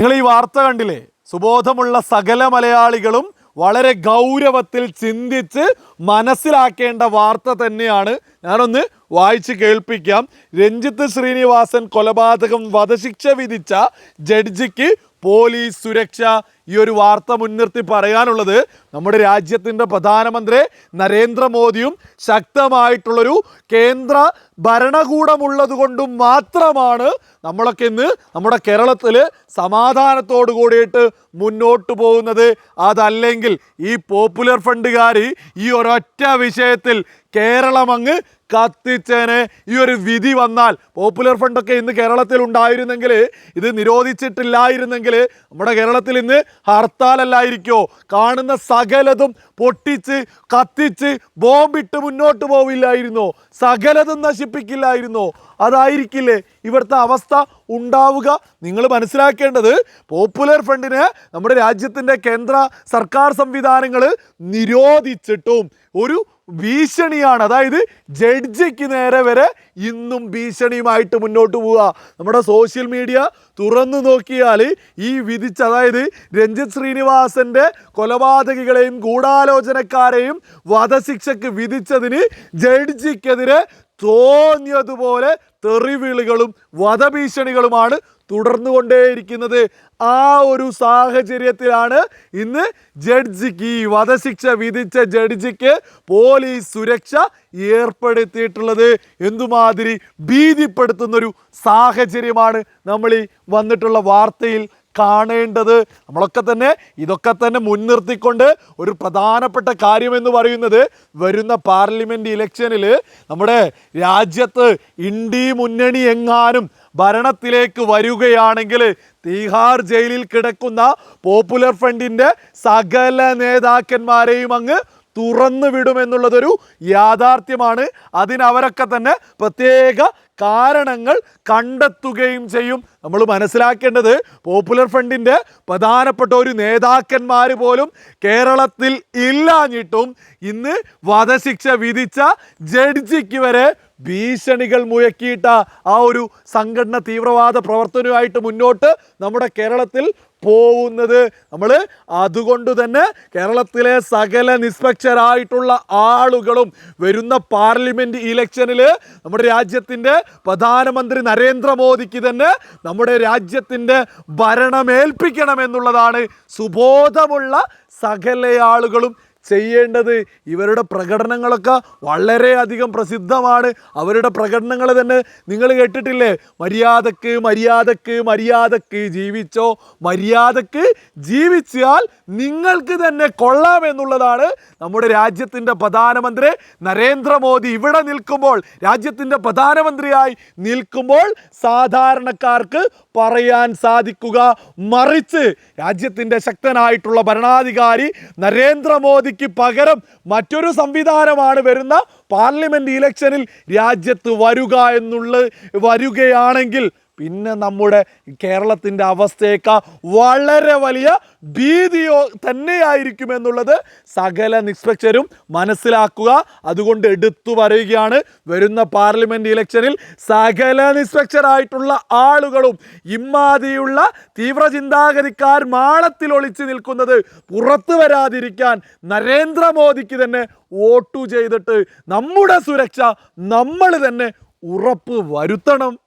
നിങ്ങൾ ഈ വാർത്ത കണ്ടില്ലേ? സുബോധമുള്ള സകല മലയാളികളും വളരെ ഗൗരവത്തിൽ ചിന്തിച്ച് മനസ്സിലാക്കേണ്ട വാർത്ത തന്നെയാണ്. ഞാനൊന്ന് വായിച്ച് കേൾപ്പിക്കാം. രഞ്ജിത്ത് ശ്രീനിവാസൻ കൊലപാതകം വധശിക്ഷ വിധിച്ച ജഡ്ജിക്ക് പോലീസ് സുരക്ഷ ഈ ഒരു വാർത്ത മുൻനിർത്തി പറയാനുള്ളത് നമ്മുടെ രാജ്യത്തിന്റെ പ്രധാനമന്ത്രി നരേന്ദ്രമോദിയും ശക്തമായിട്ടുള്ളൊരു കേന്ദ്ര ഭരണകൂടമുള്ളത് കൊണ്ടും മാത്രമാണ് നമ്മളൊക്കെ ഇന്ന് നമ്മുടെ കേരളത്തിൽ സമാധാനത്തോടു കൂടിയിട്ട് മുന്നോട്ട് പോകുന്നത്. അതല്ലെങ്കിൽ ഈ പോപ്പുലർ ഫണ്ടുകാർ ഈ ഒരൊറ്റ വിഷയത്തിൽ കേരളം അങ്ങ് കത്തിച്ചേനെ. ഈ ഒരു വിധി വന്നാൽ പോപ്പുലർ ഫണ്ടൊക്കെ ഇന്ന് കേരളത്തിൽ ഉണ്ടായിരുന്നെങ്കിൽ ഇത് നിരോധിച്ചിട്ടില്ലായിരുന്നെങ്കിൽ നമ്മുടെ കേരളത്തിൽ ഇന്ന് ഹർത്താലല്ലായിരിക്കോ? കാണുന്ന സകലതും പൊട്ടിച്ച് കത്തിച്ച് ബോംബിട്ട് മുന്നോട്ട് പോവില്ലായിരുന്നോ? സകലതും നശിപ്പിക്കില്ലായിരുന്നോ? അതായിരിക്കില്ലേ ഇവിടുത്തെ അവസ്ഥ ഉണ്ടാവുക? നിങ്ങൾ മനസ്സിലാക്കേണ്ടത് പോപ്പുലർ ഫ്രണ്ടിന് നമ്മുടെ രാജ്യത്തിന്റെ കേന്ദ്ര സർക്കാർ സംവിധാനങ്ങൾ നിരോധിച്ചിട്ടും ഒരു ഭീഷണിയാണ്. അതായത് ജഡ്ജിക്ക് നേരെ വരെ ഇന്നും ഭീഷണിയുമായിട്ട് മുന്നോട്ട് പോവുക. നമ്മുടെ സോഷ്യൽ മീഡിയ തുറന്നു നോക്കിയാൽ ഈ വിധിച്ച അതായത് രഞ്ജിത് ശ്രീനിവാസന്റെ കൊലപാതകികളെയും ഗൂഢാലോചനക്കാരെയും വധശിക്ഷക്ക് വിധിച്ചതിന് ജഡ്ജിക്കെതിരെ തോന്നിയതുപോലെ തെറിവിളികളും വധഭീഷണികളുമാണ് തുടർന്നുകൊണ്ടേയിരിക്കുന്നത്. ആ ഒരു സാഹചര്യത്തിലാണ് ഇന്ന് ജഡ്ജിക്ക് ഈ വധശിക്ഷ വിധിച്ച ജഡ്ജിക്ക് പോലീസ് സുരക്ഷ ഏർപ്പെടുത്തിയിട്ടുള്ളത്. എന്തുമാതിരി ഭീതിപ്പെടുത്തുന്നൊരു സാഹചര്യമാണ് നമ്മൾ ഈ വന്നിട്ടുള്ള വാർത്തയിൽ കാണേണ്ടത്. നമ്മളൊക്കെ തന്നെ ഇതൊക്കെ തന്നെ മുൻനിർത്തിക്കൊണ്ട് ഒരു പ്രധാനപ്പെട്ട കാര്യമെന്ന് പറയുന്നത് വരുന്ന പാർലമെന്റ് ഇലക്ഷനിൽ നമ്മുടെ രാജ്യത്ത് ഇന്ത്യ മുന്നണി എങ്ങാനും ഭരണത്തിലേക്ക് വരികയാണെങ്കിൽ തീഹാർ ജയിലിൽ കിടക്കുന്ന പോപ്പുലർ ഫ്രണ്ടിന്റെ സകല നേതാക്കന്മാരെയും അങ്ങ് തുറന്നു വിടുമെന്നുള്ളതൊരു യാഥാർത്ഥ്യമാണ്. അതിനവരൊക്കെ തന്നെ പ്രത്യേക കാരണങ്ങൾ കണ്ടെത്തുകയും ചെയ്യും. നമ്മൾ മനസ്സിലാക്കേണ്ടത് പോപ്പുലർ ഫ്രണ്ടിന്റെ പ്രധാനപ്പെട്ട ഒരു നേതാക്കന്മാർ പോലും കേരളത്തിൽ ഇല്ലാഞ്ഞിട്ടും ഇന്ന് വധശിക്ഷ വിധിച്ച ജഡ്ജിക്ക് വരെ ഭീഷണികൾ മുഴക്കിയിട്ട ആ ഒരു സംഘടന തീവ്രവാദ പ്രവർത്തനവുമായിട്ട് മുന്നോട്ട് നമ്മുടെ കേരളത്തിൽ പോകുന്നത്. നമ്മൾ അതുകൊണ്ട് തന്നെ കേരളത്തിലെ സകല നിഷ്പക്ഷരായിട്ടുള്ള ആളുകളും വരുന്ന പാർലമെന്റ് ഇലക്ഷനിൽ നമ്മുടെ രാജ്യത്തിന്റെ പ്രധാനമന്ത്രി നരേന്ദ്രമോദിക്ക് തന്നെ നമ്മുടെ രാജ്യത്തിന്റെ ഭരണമേൽപ്പിക്കണമെന്നുള്ളതാണ് സുബോധമുള്ള സകല ആളുകളും ചെയ്യേണ്ടത്. ഇവരുടെ പ്രകടനങ്ങളൊക്കെ വളരെയധികം പ്രസിദ്ധമാണ്. അവരുടെ പ്രകടനങ്ങൾ തന്നെ നിങ്ങൾ കേട്ടിട്ടില്ലേ? മര്യാദയ്ക്ക് മര്യാദയ്ക്ക് മര്യാദയ്ക്ക് ജീവിച്ചോ? മര്യാദയ്ക്ക് ജീവിച്ചാൽ നിങ്ങൾക്ക് തന്നെ കൊള്ളാം എന്നുള്ളതാണ് നമ്മുടെ രാജ്യത്തിന്റെ പ്രധാനമന്ത്രി നരേന്ദ്രമോദി. ഇവിടെ നിൽക്കുമ്പോൾ രാജ്യത്തിന്റെ പ്രധാനമന്ത്രിയായി നിൽക്കുമ്പോൾ സാധാരണക്കാർക്ക് പറയാൻ സാധിക്കുക. മറിച്ച് രാജ്യത്തിന്റെ ശക്തനായിട്ടുള്ള ഭരണാധികാരി നരേന്ദ്രമോദിക്ക് പകരം മറ്റൊരു സംവിധാനമാണ് വരുന്ന പാർലമെന്റ് ഇലക്ഷനിൽ രാജ്യത്ത് വരുക എന്നുള്ള വരികയാണെങ്കിൽ പിന്നെ നമ്മുടെ കേരളത്തിന്റെ അവസ്ഥയേക്കാ വളരെ വലിയ ഭീതിയോ തന്നെയായിരിക്കും എന്നുള്ളത് സകല നിഷ്പക്ഷരും മനസ്സിലാക്കുക. അതുകൊണ്ട് എടുത്തു പറയുകയാണ്. വരുന്ന പാർലമെന്റ് ഇലക്ഷനിൽ സകല നിഷ്പക്ഷരായിട്ടുള്ള ആളുകളും ഇമ്മാതിയുള്ള തീവ്ര ചിന്താഗതിക്കാർ മാളത്തിൽ ഒളിച്ചു നിൽക്കുന്നത് പുറത്തു വരാതിരിക്കാൻ നരേന്ദ്രമോദിക്ക് തന്നെ വോട്ടു ചെയ്തിട്ട് നമ്മുടെ സുരക്ഷ നമ്മൾ തന്നെ ഉറപ്പ് വരുത്തണം.